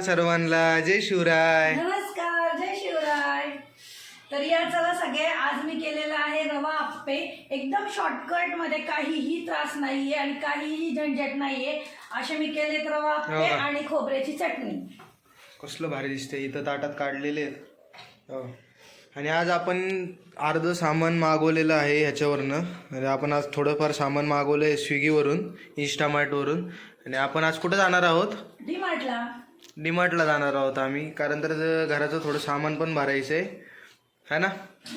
सर्वांना जय शिवराय. नमस्कार जय शिवराय. तर या चला सगळे आज मी केलेला आहे रवा आप्पे. एकदम शॉर्टकटमध्ये काहीही त्रास नाहीये आणि काहीही झंझट नाहीये. असे मी केलेत रवा हो आप्पे का? आणि खोबऱ्याची चटणी. कसलं भारी दिसते इथं ताटात काढलेले आहेत. हो. आणि आज आपण अर्ध सामान मागवलेलं आहे ह्याच्यावरनं. म्हणजे आपण आज थोडंफार सामान मागवलं आहे स्विगीवरून इंस्टामार्टवरून आणि आपण आज कुठं जाणार आहोत? डी मार्टला डीमार्टला जाणार आहोत आम्ही. कारण तर घराचं थोडं सामान पण भरायचं आहे है ना?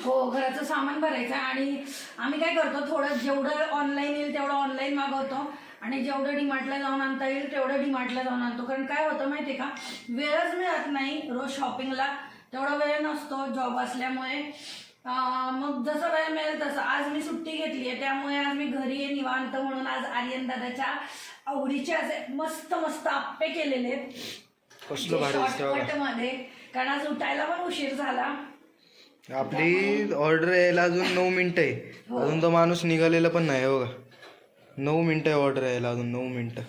हो घराचं सामान भरायचं आहे आणि आम्ही काय करतो थोडं जेवढं ऑनलाईन येईल तेवढं ऑनलाईन मागवतो. आणि जेवढं डीमार्टला जाऊन आणता येईल तेवढं डीमार्टला जाऊन आणतो. कारण काय होतं माहिती आहे का? वेळच मिळत नाही रोज शॉपिंगला तेवढा वेळ नसतो जॉब असल्यामुळे. मग जसं वेळ मिळेल तसं. आज मी सुट्टी घेतली आहे त्यामुळे आज मी घरी आहे निवांत म्हणून आज आर्यन दादाच्या आवडीचे असे मस्त मस्त आप्पे केलेले आहेत. कसलं भारी दिसतं बघा मध्ये कारण आज उठायला पण उशीर झाला. आपली ऑर्डर यायला अजून नऊ मिनिटं आहे. अजून तो माणूस निघालेला पण नाही बघा. नऊ मिनिटं आहे ऑर्डर यायला अजून नऊ मिनिटं.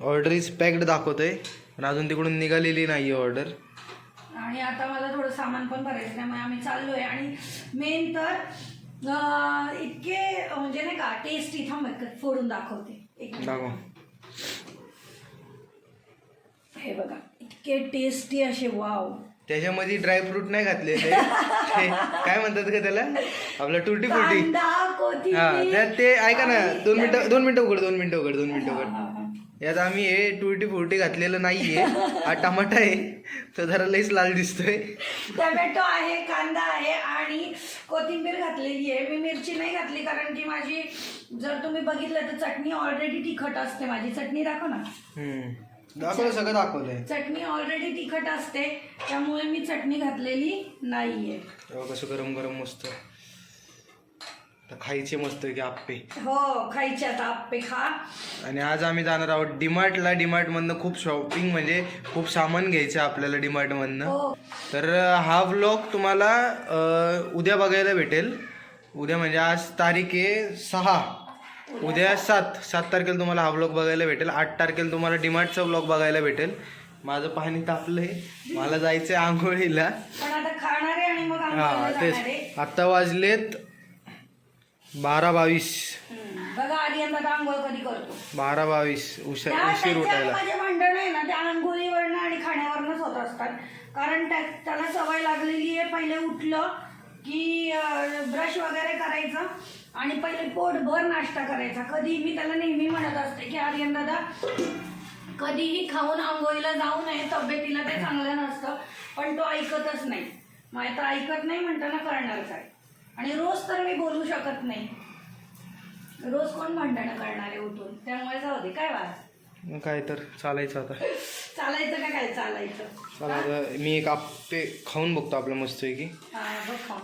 ऑर्डर इज पॅक्ड दाखवतंय पण अजून तिकडून निघालेली नाही आहे ऑर्डर आणि आता मला थोडं सामान पण भरायचं त्यामुळे आम्ही चाललोय. आणि मेन तर अं, इतके म्हणजे नाही का टेस्टी थांब एक फोडून दाखवते. एक मिनिट. दाखव. हे बघा इतके टेस्टी असे वाव त्याच्यामध्ये ड्रायफ्रूट नाही घातलेले ते. काय म्हणतात का त्याला? आपलं टुटी फुटी कांदा हा कोथिंबीर त्यात ते ऐका ना दोन मिनिटं दोन मिनिटं उघड दोन मिनिटं उघड दोन मिनिटं उघड. यात आम्ही हे टुटी फुटी घातलेलं नाहीये. हा टमाटा आहे. तो जरा लईच लाल दिसतोय. टोमॅटो आहे कांदा आहे आणि कोथिंबीर घातलेली आहे. मी मिरची नाही घातली कारण की माझी जर तुम्ही बघितलं तर चटणी ऑलरेडी तिखट असते. माझी चटणी दाखव ना. हम्म. दाखवलं सगळं दाखवलंय. चटणी ऑलरेडी तिखट असते त्यामुळे मी चटणी घातलेली नाहीये. कसं गरम गरम मस्त. खायचे मस्त की आप्पे. हो खायचे आता आप्पे खा. आणि आज आम्ही जाणार आहोत डीमार्टला. डीमार्टमधनं खूप शॉपिंग म्हणजे खूप सामान घ्यायचं आपल्याला डीमार्टमधनं. हो. तर हा व्लॉग तुम्हाला उद्या बघायला भेटेल. उद्या म्हणजे आज तारीख आहे सहा. उद्या सात सात तारखेला तुम्हाला हा व्लॉग बघायला भेटेल. आठ तारखेला तुम्हाला डीमार्टचा व्लॉग बघायला भेटेल. माझं पाणी तापलंय. मला जायचंय आंघोळीला. हा तेच. आत्ता वाजलेत बारा बावीस. बारा बावीस. उशीर त्या उशीर उठायला. माझे भांडण आहे ना त्या आंघोळीवरनं आणि खाण्यावरनच होत असतात. कारण त्या त्याला सवय लागलेली आहे पहिले उठलं की ब्रश वगैरे करायचं आणि पहिले पोटभर नाश्ता करायचा. कधी मी त्याला नेहमी म्हणत असते की आर्यन दादा कधीही खाऊन आंघोळीला जाऊ नये तब्येतीला ते चांगलं नसतं. पण तो ऐकतच नाही. मग आता ऐकत नाही म्हणताना करणार काय आणि रोज तर मी बोलू शकत नाही. रोज कोण भांडणं करणार आहे उठून? त्यामुळे जाऊ दे. काय मग काय तर चालायचं आता. चालायचं का काय? चालायचं. चला आता मी एक आप्पे खाऊन बघतो आपलं मस्त की हा बघ खाऊ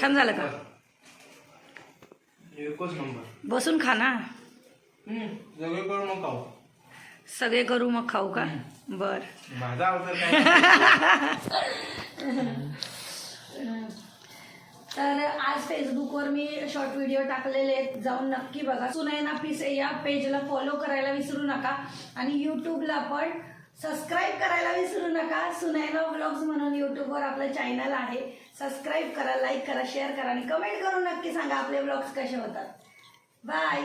छान झालं का? बसून खा ना. सगळे करून मग खाऊ. सगळे करू मग खाऊ का? बर. माझा आज फेसबुकवर मी शॉर्ट व्हिडिओ टाकलेले आहेत. जाऊन नक्की बघा. सुनैना पिसे या पेजला फॉलो करायला विसरू नका. आणि यूट्यूबला पण सबस्क्राईब करायला विसरू नका. सुनैना ब्लॉग्स म्हणून यूट्यूबवर आपलं चॅनल आहे. सबस्क्राईब करा लाईक करा शेअर करा आणि कमेंट करून नक्की सांगा आपले ब्लॉग्स कसे होतात. बाय